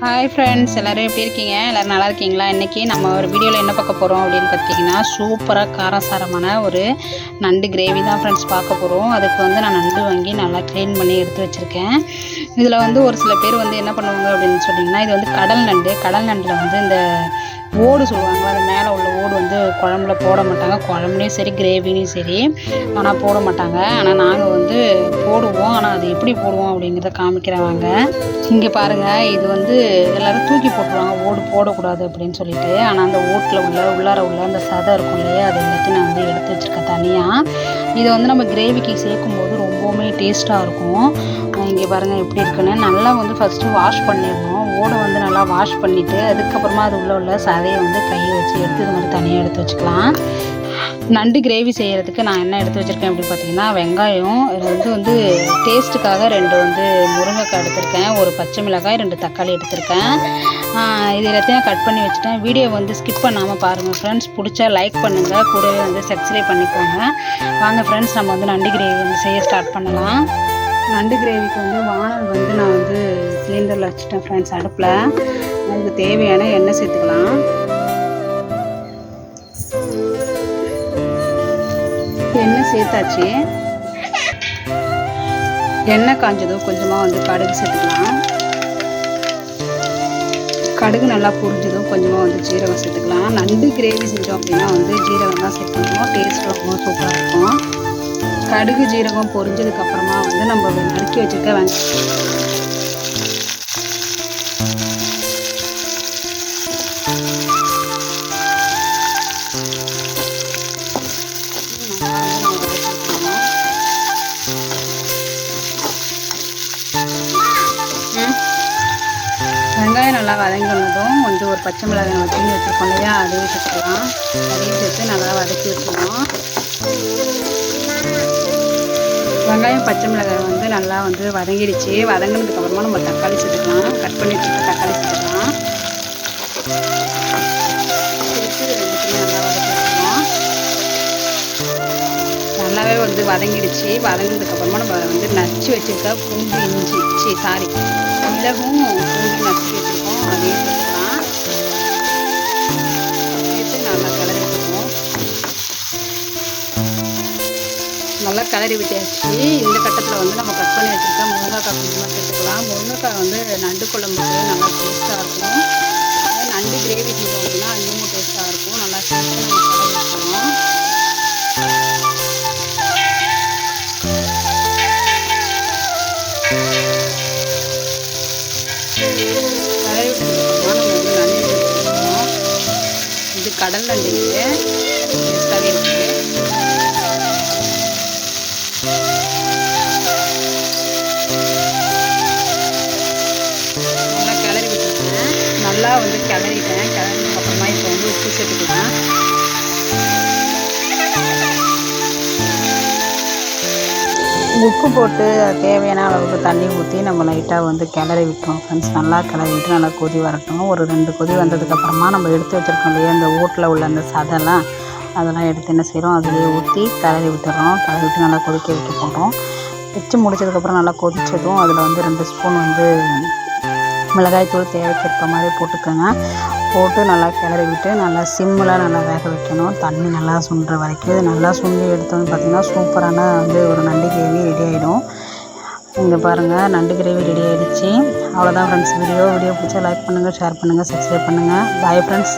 Hi friends எல்லோரும் எப்படி இருக்கீங்க? எல்லோரும் நல்லா இருக்கீங்களா? இன்றைக்கி நம்ம ஒரு வீடியோவில் என்ன பார்க்க போகிறோம் அப்படின்னு பார்த்தீங்கன்னா சூப்பராக காரசாரமான ஒரு நண்டு கிரேவி தான் ஃப்ரெண்ட்ஸ் பார்க்க போகிறோம் அதுக்கு வந்து நான் நண்டு வாங்கி நல்லா க்ளீன் பண்ணி எடுத்து வச்சுருக்கேன். இதில் வந்து ஒரு சில பேர் வந்து என்ன பண்ணுவாங்க அப்படின்னு சொன்னிங்கன்னா இது வந்து கடல் நண்டு. கடல் நண்டில் வந்து இந்த ஓடு சொல்லுவாங்க. அது மேலே உள்ள ஓடு வந்து குழம்புல போட மாட்டாங்க. குழம்புலையும் சரி கிரேவிலையும் சரி ஆனால் போட மாட்டாங்க. ஆனால் நாங்கள் வந்து போடுவோம். ஆனால் அது எப்படி போடுவோம் அப்படிங்கிறத காமிக்கிறவாங்க. இங்கே பாருங்கள் இது வந்து எல்லோரும் தூக்கி போட்டுருவாங்க. ஓடு போடக்கூடாது அப்படின்னு சொல்லிட்டு. ஆனால் அந்த ஓட்டில் உள்ள உள்ளார உள்ள அந்த சதை இருக்கும் இல்லையா? அது எல்லாத்தையும் நான் வந்து எடுத்து வச்சுருக்கேன் தனியாக இதை வந்து நம்ம கிரேவிக்கு சேர்க்கும்போது ரொம்பவுமே டேஸ்ட்டாக இருக்கும். இங்கே பாருங்கள் எப்படி இருக்குன்னு. நல்லா வந்து ஃபஸ்ட்டு வாஷ் பண்ணிடணும். ஓடை வந்து நல்லா வாஷ் பண்ணிவிட்டு அதுக்கப்புறமா அது உள்ள உள்ள சதையை வந்து கையை வச்சு எடுத்து இது மாதிரி தனியாக எடுத்து வச்சுக்கலாம். நண்டு கிரேவி செய்கிறதுக்கு நான் என்ன எடுத்து வச்சுருக்கேன் அப்படின்னு பார்த்தீங்கன்னா வெங்காயம் ரெண்டு வந்து வந்து டேஸ்ட்டுக்காக ரெண்டு வந்து முருங்கைக்காய் எடுத்திருக்கேன் ஒரு பச்சை மிளகாய் ரெண்டு தக்காளி எடுத்திருக்கேன். இது எல்லாத்தையும் கட் பண்ணி வச்சுட்டேன். வீடியோ வந்து ஸ்கிப் பண்ணாமல் பாருங்கள் ஃப்ரெண்ட்ஸ் பிடிச்சா லைக் பண்ணுங்கள் கூடவே வந்து சப்ஸ்கிரைப் பண்ணிக்கோங்க. வாங்க ஃப்ரெண்ட்ஸ் நம்ம வந்து நண்டு கிரேவி வந்து செய்ய ஸ்டார்ட் பண்ணலாம். நண்டு கிரேவிக்கு வந்து வானல் வந்து நான் வந்து சிலிண்டரில் வச்சுட்டேன் ஃப்ரெண்ட்ஸ் அடுப்பில். அதுக்கு தேவையான எண்ணெய் சேர்த்துக்கலாம். எண்ணெய் சேர்த்தாச்சு. எண்ணெய் காஞ்சதும் கொஞ்சமாக வந்து கடுகு சேர்த்துக்கலாம். கடுகு நல்லா புரிஞ்சதும் கொஞ்சமாக வந்து ஜீரகம் சேர்த்துக்கலாம். நண்டு கிரேவி செஞ்சோம் அப்படின்னா வந்து ஜீரகம் தான் சேர்த்துக்கணும். டேஸ்ட் ரொம்ப சூப்பராக இருக்கும். கடுகு ஜீரகம் பொரிஞ்சதுக்கு அப்புறமா வந்து நம்ம நறுக்கி வச்சுருக்க வெங்காயம் வெங்காயம் நல்லா வதங்கினதும் கொஞ்சம் ஒரு பச்சை மிளகாய் நம்ம தூங்கி வச்சுருக்கோம் இல்லையா அதையும் சேர்த்துக்கலாம். அதையும் சேர்த்து நல்லா வதக்கி வச்சுருவோம் வெங்காயம் பச்சை மிளகாய் வந்து நல்லா வந்து வதங்கிடுச்சு. வதங்கினதுக்கு அப்புறமா நம்ம தக்காளி சேர்த்துக்கலாம் கட் பண்ணி வச்சுருக்க தக்காளி சேர்த்துக்கலாம் நல்லாவே வந்து வதங்கிடுச்சு. வதங்கினதுக்கு அப்புறமா நம்ம வந்து நச்சு வச்சுருக்க பூண்டு இஞ்சி சாரி மிளகும் பூண்டு நச்சு நல்லா கிளறி விட்டாச்சு. இந்த கட்டத்தில் வந்து நம்ம கட் பண்ணி வச்சுருக்க முருங்கைக்காய் கொஞ்சமாக சேர்த்துக்கலாம். முருங்கைக்காய் வந்து நண்டு குழம்புக்கு நல்லா டேஸ்ட்டாக இருக்கும். அதே நண்டு கிரேவி செஞ்சோம் அப்படின்னா இன்னமும் டேஸ்ட்டாக இருக்கும். நல்லா சேர்த்து இது கடல் நண்டு நல்லா வந்து கிளறிட்டேன். கிளறினதுக்கு அப்புறமா இப்போ வந்து உப்பு சேர்த்துக்கலாம். உப்பு போட்டு அது தேவையான அளவுக்கு தண்ணி ஊற்றி நம்ம லைட்டாக வந்து கிளறி விட்டோம். ஃப்ரெண்ட்ஸ் நல்லா கிளறி விட்டு நல்லா கொதி வரட்டும். ஒரு ரெண்டு கொதி வந்ததுக்கப்புறமா நம்ம எடுத்து வச்சுருக்கோம் இல்லையா இந்த ஓட்டில் உள்ள அந்த சதெல்லாம். அதெல்லாம் எடுத்து என்ன செய்கிறோம் அதிலே ஊற்றி கிளறி விட்டுறோம். கிளறி விட்டு நல்லா கொதிக்க விட்டு போடுறோம் வச்சு முடிச்சதுக்கப்புறம் நல்லா கொதித்ததும் அதில் வந்து ரெண்டு ஸ்பூன் வந்து மிளகாய்த்தூள் தேவைக்கேற்ப மாதிரி போட்டுக்கோங்க. போட்டு நல்லா கிளறி விட்டு நல்லா சிம்மில் நல்லா வேக வைக்கணும். தண்ணி நல்லா சுண்டுற வரைக்கும். இது நல்லா சுண்டி எடுத்தோன்னு பார்த்திங்கன்னா சூப்பரான வந்து ஒரு நண்டு கிரேவி ரெடி ஆகிடும் இங்கே பாருங்கள் நண்டு கிரேவி ரெடி ஆகிடுச்சு அவ்வளோதான் ஃப்ரெண்ட்ஸ் வீடியோ வீடியோ பிடிச்சா லைக் பண்ணுங்கள் ஷேர் பண்ணுங்கள் சப்ஸ்கிரைப் பண்ணுங்கள் பாய் ஃப்ரெண்ட்ஸ்